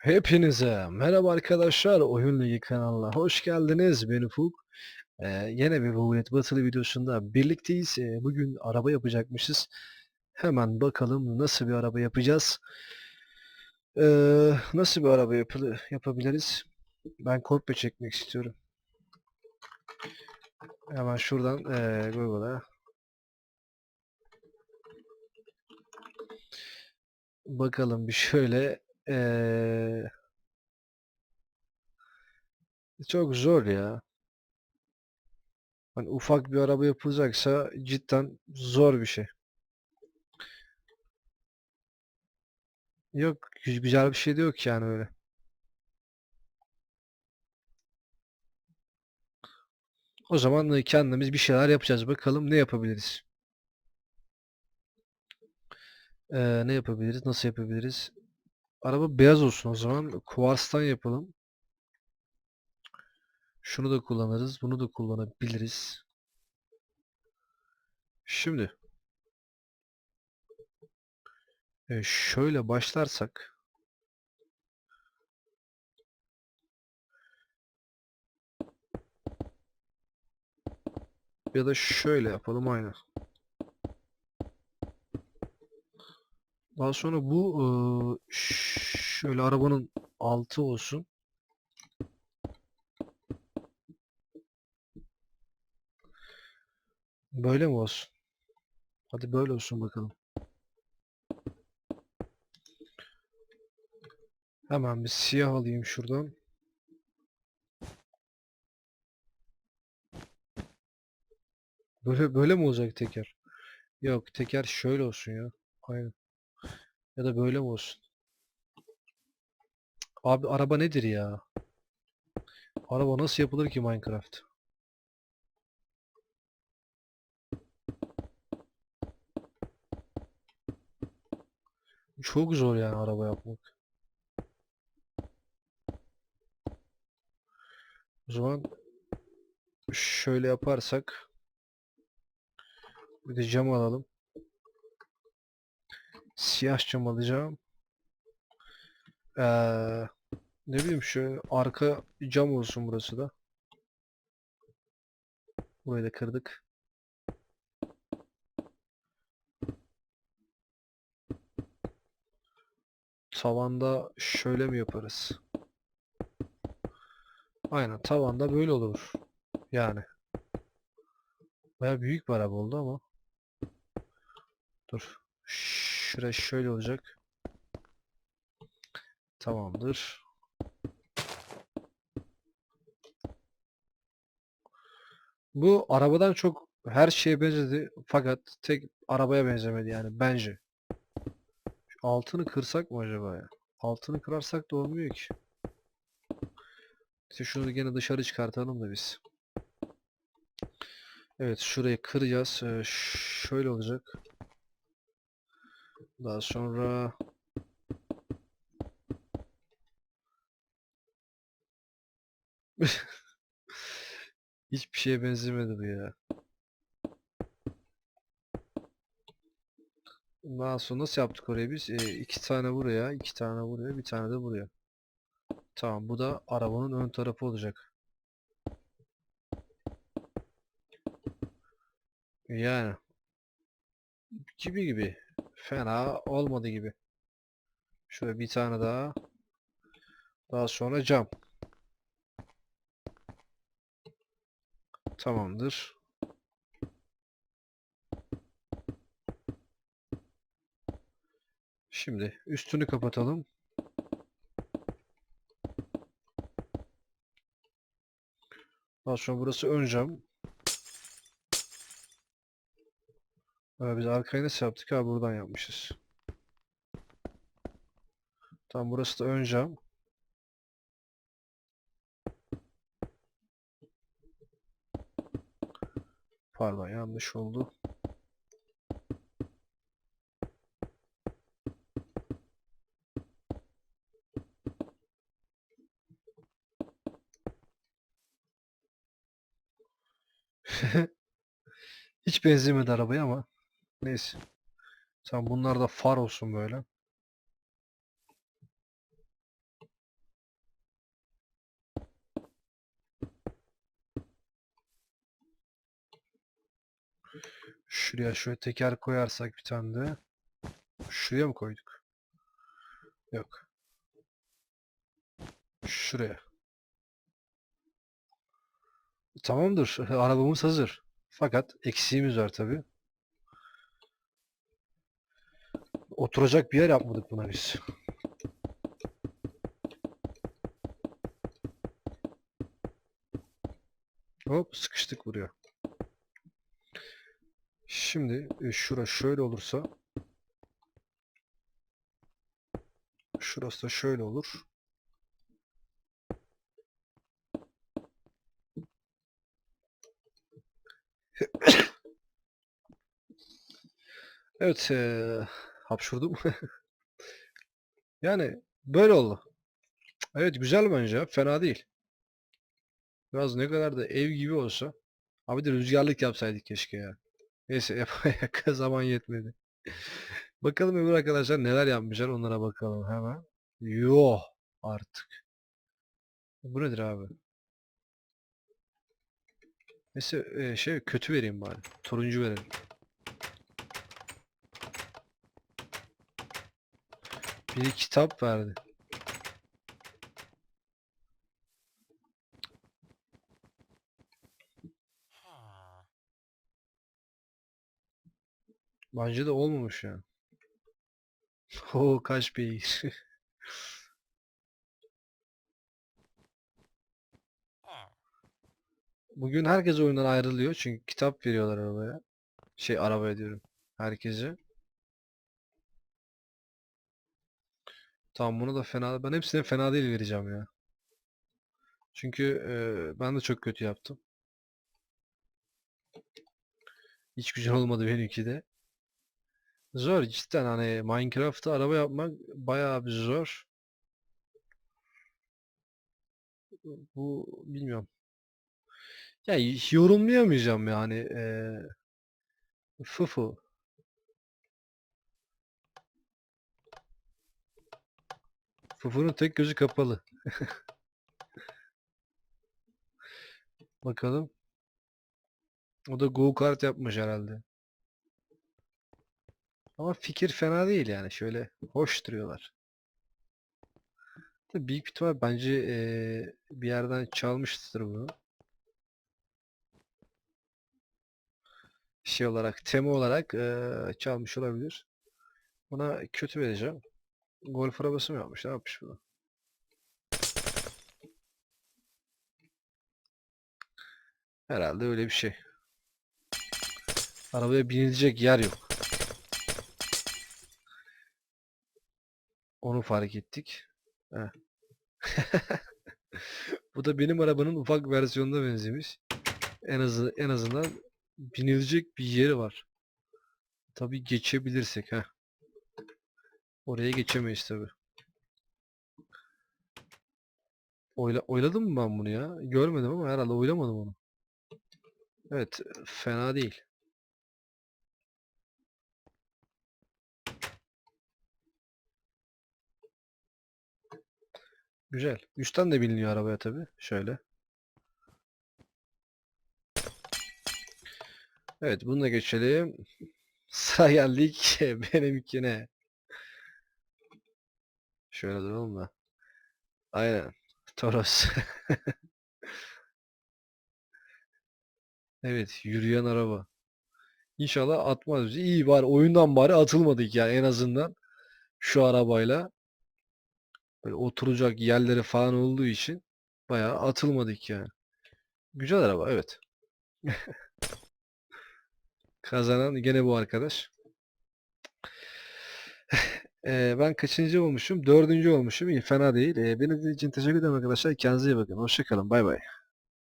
Hepinize merhaba arkadaşlar Oyun Ligi kanalına hoş geldiniz. Ben Ufuk. Ee, yine bir Bullet Battle videosunda birlikteyiz. Ee, bugün araba yapacakmışız. Hemen bakalım nasıl bir araba yapacağız. Ee, nasıl bir araba yapılı, yapabiliriz? Ben kopya çekmek istiyorum. Hemen şuradan ee, Google'a. Bakalım bir şöyle ee, çok zor ya Hani ufak bir araba yapılacaksa cidden zor bir şey. Yok gü- güzel bir şey de yok yani öyle. O zaman kendimiz bir şeyler yapacağız. Bakalım ne yapabiliriz? Ee, ne yapabiliriz? Nasıl yapabiliriz? Araba beyaz olsun o zaman. Kuvarstan yapalım. Şunu da kullanırız. Bunu da kullanabiliriz. Şimdi e, şöyle başlarsak ya da şöyle yapalım aynı. Daha sonra bu şöyle arabanın altı olsun. Böyle mi olsun? Hadi böyle olsun bakalım. Hemen bir siyah alayım şuradan. Böyle böyle mi olacak teker? Yok teker şöyle olsun ya. Aynen. Ya da böyle mi olsun? Abi araba nedir ya? Araba nasıl yapılır ki Minecraft? Çok zor yani araba yapmak. O zaman şöyle yaparsak bir de cam alalım. Siyah cam alacağım. Ee, ne bileyim şöyle arka cam olsun burası da. Burayı da kırdık. Tavanda şöyle mi yaparız? Aynen tavanda böyle olur. Yani. Baya büyük bir araba oldu ama. Dur. Şurası şöyle olacak. Tamamdır. Bu arabadan çok her şeye benzedi fakat tek arabaya benzemedi yani bence. Altını kırsak mı acaba ya? Altını kırarsak da olmuyor ki. İşte şunu gene dışarı çıkartalım da biz. Evet şurayı kıracağız. Ee, şöyle olacak. Daha sonra hiçbir şeye benzemedi bu ya. Daha sonra nasıl yaptık orayı biz? Ee, iki tane buraya, iki tane buraya, bir tane de buraya. Tamam bu da arabanın ön tarafı olacak. Yani gibi gibi. Fena olmadı gibi. Şöyle bir tane daha. Daha sonra cam. Tamamdır. Şimdi üstünü kapatalım. Daha sonra burası ön cam. Ee, biz arkayı nasıl yaptık? Ha buradan yapmışız. Tamam burası da ön cam. Pardon yanlış oldu. Hiç benzemedi arabaya ama Neyse. Sen bunlar da far olsun böyle. Şuraya şöyle teker koyarsak bir tane de. Şuraya mı koyduk? Yok. Şuraya. Tamamdır. Arabamız hazır. Fakat eksiğimiz var tabi. Oturacak bir yer yapmadık buna biz. Hop sıkıştık buraya. Şimdi e, şura şöyle olursa şurası da şöyle olur. Evet, eee hapşurdum. Yani böyle oldu. Evet güzel bence fena değil. Biraz ne kadar da ev gibi olsa. Abi de rüzgarlık yapsaydık keşke ya. Neyse yapmaya zaman yetmedi. Bakalım öbür arkadaşlar neler yapmışlar onlara bakalım hemen. Yo artık. Bu nedir abi? Neyse e, şey kötü vereyim bari. Turuncu verelim. Biri kitap verdi. Bence de olmamış ya. Oo kaç beygir. Bugün herkes oyundan ayrılıyor çünkü kitap veriyorlar arabaya. Şey arabaya diyorum. Herkese. Tamam bunu da fena. Ben hepsine fena değil vereceğim ya. Çünkü e, ben de çok kötü yaptım. Hiç güzel olmadı benimki de. Zor cidden hani Minecraft'ta araba yapmak bayağı bir zor. Bu bilmiyorum. Ya yorumlayamayacağım yani. eee Fufu. Fufu'nun tek gözü kapalı. Bakalım. O da go kart yapmış herhalde. Ama fikir fena değil yani. Şöyle hoş duruyorlar. Büyük ihtimal bence eee, bir yerden çalmıştır bunu. Şey olarak, tema olarak eee, çalmış olabilir. Buna kötü vereceğim. Golf arabası mı yapmış? Ne yapmış bunu? Herhalde öyle bir şey. Arabaya binilecek yer yok. Onu fark ettik. Bu da benim arabanın ufak versiyonuna benzemiş. En azı en azından binilecek bir yeri var. Tabii geçebilirsek ha. Oraya geçemeyiz tabii. Oyla, oyladım mı ben bunu ya? Görmedim ama herhalde oylamadım onu. Evet, fena değil. Güzel. Üstten de biliniyor arabaya tabii. Şöyle. Evet, bununla geçelim. Sıra geldik benimkine. Şöyle duralım da. Aynen. Toros. Evet, yürüyen araba. İnşallah atmaz bizi. İyi bari oyundan bari atılmadık ya en azından şu arabayla. Böyle oturacak yerleri falan olduğu için bayağı atılmadık yani. Güzel araba evet. Kazanan gene bu arkadaş. Eee, ben kaçıncı olmuşum? Dördüncü olmuşum. İyi fena değil. Eee, beni için teşekkür ederim arkadaşlar. Kendinize iyi bakın. Hoşça kalın. Bay bay.